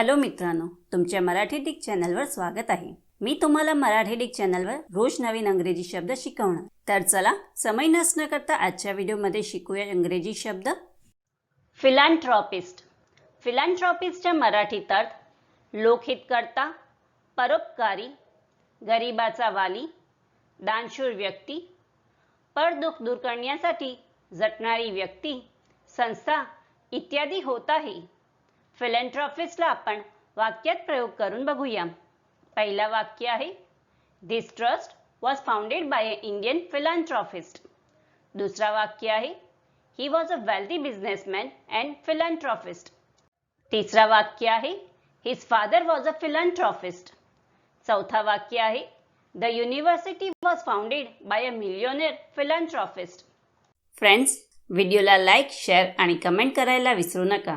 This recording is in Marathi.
हॅलो मित्रांनो तुमच्या मराठी डिक चॅनलवर स्वागत आहे. मी तुम्हाला मराठी डिक चॅनलवर रोज नवीन अंग्रेजी शब्द शिकवणार. तर चला समय नसणं करता आजच्या व्हिडिओमध्ये शिकूया इंग्रजी शब्द. फिलांथ्रॉपिस्ट फिलांथ्रॉपिस्टच्या मराठीत अर्थ लोकहितकर्ता परोपकारी गरिबाचा वाली दानशूर व्यक्ती परदुःख दूर करण्यासाठी झटणारी व्यक्ती संस्था इत्यादी होत आहे. फिलँथ्रॉफिस्टला आपण वाक्यात प्रयोग करून बघूया. पहिला वाक्य आहे this trust was founded by a Indian philanthropist दुसरा वाक्य आहे he was a wealthy businessman and philanthropist तिसरा वाक्य आहे his father was a philanthropist चौथा वाक्य आहे the university was founded by a millionaire philanthropist friends व्हिडिओला लाईक शेअर आणि कमेंट करायला विसरू नका.